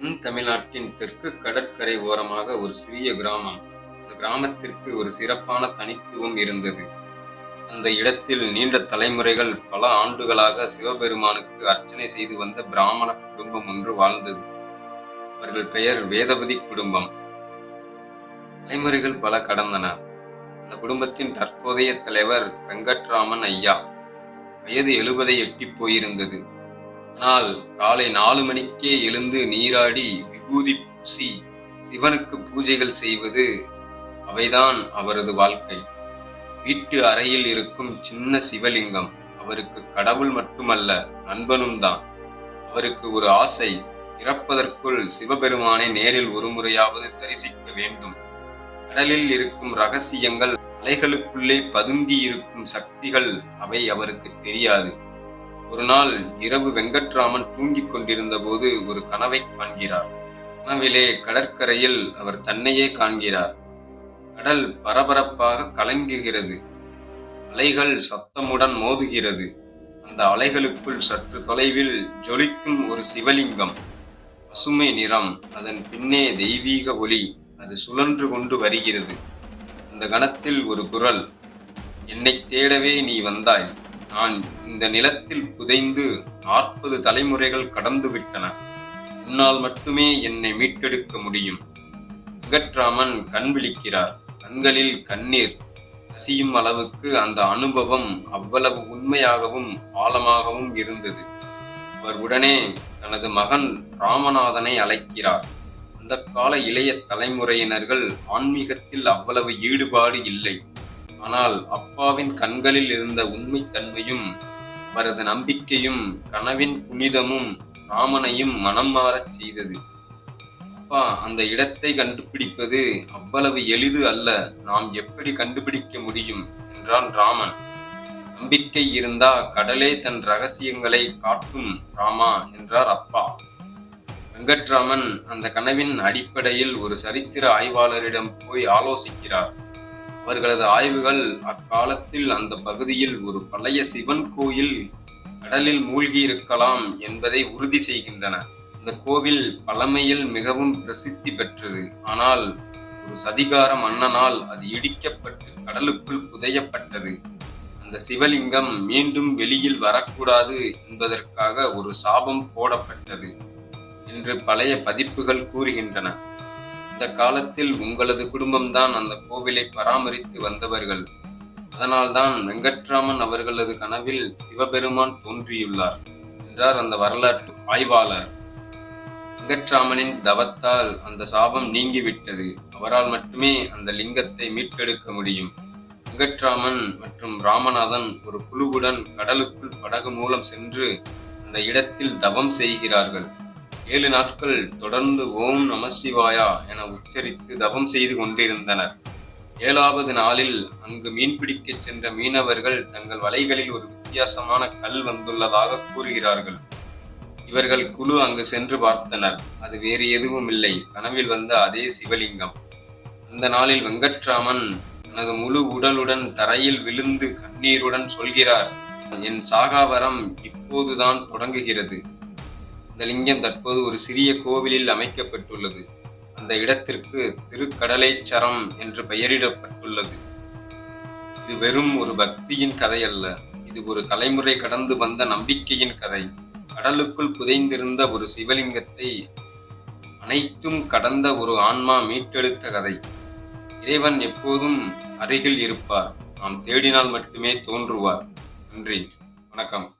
தென் தமிழ்நாட்டின் தெற்கு கடற்கரை ஓரமாக ஒரு சிறிய கிராமம். அந்த கிராமத்திற்கு ஒரு சிறப்பான தனித்துவம் இருந்தது. அந்த இடத்தில் நீண்ட தலைமுறைகள் பல ஆண்டுகளாக சிவபெருமானுக்கு அர்ச்சனை செய்து வந்த பிராமண குடும்பம் ஒன்று வாழ்ந்தது. அவர்கள் பெயர் வேதபதி குடும்பம். தலைமுறைகள் பல கடந்தன. அந்த குடும்பத்தின் தற்போதைய தலைவர் வெங்கட்ராமன் ஐயா. வயது எழுபதை எட்டி போயிருந்தது. ஆனால் காலை நாலு மணிக்கே எழுந்து நீராடி விபூதி பூசி சிவனுக்கு பூஜைகள் செய்வது அவைதான் அவரது வாழ்க்கை. வீட்டு அறையில் இருக்கும் சின்ன சிவலிங்கம் அவருக்கு கடவுள் மட்டுமல்ல நண்பனும் தான். அவருக்கு ஒரு ஆசை இறப்பதற்குள் சிவபெருமானை நேரில் ஒரு முறையாவது தரிசிக்க வேண்டும். கடலில் இருக்கும் ரகசியங்கள் அலைகளுக்குள்ளே பதுங்கி இருக்கும் சக்திகள் அவை அவருக்கு தெரியாது. ஒரு நாள் இரவு வெங்கட்ராமன் தூங்கிக் கொண்டிருந்த போது ஒரு கனவை காண்கிறார். கனவிலே கடற்கரையில் அவர் தன்னையே காண்கிறார். கடல் பரபரப்பாக கலங்குகிறது. அலைகள் சத்தமுடன் மோதுகிறது. அந்த அலைகளுக்குள் சற்று தொலைவில் ஜொலிக்கும் ஒரு சிவலிங்கம். பசுமை நிறம் அதன் பின்னே தெய்வீக ஒளி அது சுழன்று கொண்டு வருகிறது. அந்த கணத்தில் ஒரு குரல் என்னை தேடவே நீ வந்தாய். நான் இந்த நிலத்தில் புதைந்து நாற்பது தலைமுறைகள் கடந்து விட்டன. உன்னால் மட்டுமே என்னை மீட்டெடுக்க முடியும். வெங்கட்ராமன் கண் விழிக்கிறார். கண்களில் கண்ணீர். கசியும் அளவுக்கு அந்த அனுபவம் அவ்வளவு உண்மையாகவும் ஆழமாகவும் இருந்தது. அவர் உடனே தனது மகன் ராமநாதனை அழைக்கிறார். அந்த கால இளைய தலைமுறையினர்கள் ஆன்மீகத்தில் அவ்வளவு ஈடுபாடு இல்லை. ஆனால் அப்பாவின் கண்களில் இருந்த உண்மைத்தன்மையும் அவரது நம்பிக்கையும் கனவின் புனிதமும் ராமனையும் மனம் மாறச் செய்தது. அப்பா அந்த இடத்தை கண்டுபிடிப்பது அவ்வளவு எளிது அல்ல. நாம் எப்படி கண்டுபிடிக்க முடியும்? என்றான் ராமன். நம்பிக்கை இருந்தா கடலே தன் ரகசியங்களை காட்டும் ராமா என்றார் அப்பா. வெங்கட்ராமன் அந்த கனவின் அடிப்படையில் ஒரு சரித்திர ஆய்வாளரிடம் போய் ஆலோசிக்கிறார். அவர்களது ஆய்வுகள் அக்காலத்தில் அந்த பகுதியில் ஒரு பழைய சிவன் கோயில் கடலில் மூழ்கி இருக்கலாம் என்பதை உறுதி செய்கின்றன. இந்த கோவில் பழமையில் மிகவும் பிரசித்தி பெற்றது. ஆனால் ஒரு சதிகார மன்னனால் அது இடிக்கப்பட்டு கடலுக்குள் புதையப்பட்டது. அந்த சிவலிங்கம் மீண்டும் வெளியில் வரக்கூடாது என்பதற்காக ஒரு சாபம் போடப்பட்டது என்று பழைய பதிப்புகள் கூறுகின்றன. இந்த காலத்தில் உங்களது குடும்பம்தான் அந்த கோவிலை பராமரித்து வந்தவர்கள். அதனால்தான் வெங்கட்ராமன் அவர்களது கனவில் சிவபெருமான் தோன்றியுள்ளார் என்றார் அந்த வரலாற்று ஆய்வாளர். வெங்கட்ராமனின் தவத்தால் அந்த சாபம் நீங்கிவிட்டது. அவரால் மட்டுமே அந்த லிங்கத்தை மீட்டெடுக்க முடியும். வெங்கட்ராமன் மற்றும் ராமநாதன் ஒரு குழுவுடன் கடலுக்குள் படகு மூலம் சென்று அந்த இடத்தில் தவம் செய்கிறார்கள். ஏழு நாட்கள் தொடர்ந்து ஓம் நமசிவாயா என உச்சரித்து தவம் செய்து கொண்டிருந்தனர். ஏழாவது நாளில் அங்கு மீன்பிடிக்கச் சென்ற மீனவர்கள் தங்கள் வலைகளில் ஒரு வித்தியாசமான கல் வந்துள்ளதாக கூறுகிறார்கள். இவர்கள் குழு அங்கு சென்று பார்த்தனர். அது வேறு எதுவும் இல்லை. கனவில் வந்த அதே சிவலிங்கம். அந்த நாளில் வெங்கட்ராமன் தனது முழு உடலுடன் தரையில் விழுந்து கண்ணீருடன் சொல்கிறார் என் சாகாவரம் இப்போதுதான் தொடங்குகிறது. இந்த லிங்கம் தற்போது ஒரு சிறிய கோவிலில் அமைக்கப்பட்டுள்ளது. அந்த இடத்திற்கு திருக்கடலைச்சரம் என்று பெயரிடப்பட்டுள்ளது. இது வெறும் ஒரு பக்தியின் கதை அல்ல இது ஒரு தலைமுறை கடந்து வந்த நம்பிக்கையின் கதை. கடலுக்குள் புதைந்திருந்த ஒரு சிவலிங்கத்தை அனைத்தும் கடந்த ஒரு ஆன்மா மீட்டெடுத்த கதை. இறைவன் எப்போதும் அருகில் இருப்பார். நாம் தேடினால் மட்டுமே தோன்றுவார். நன்றி. வணக்கம்.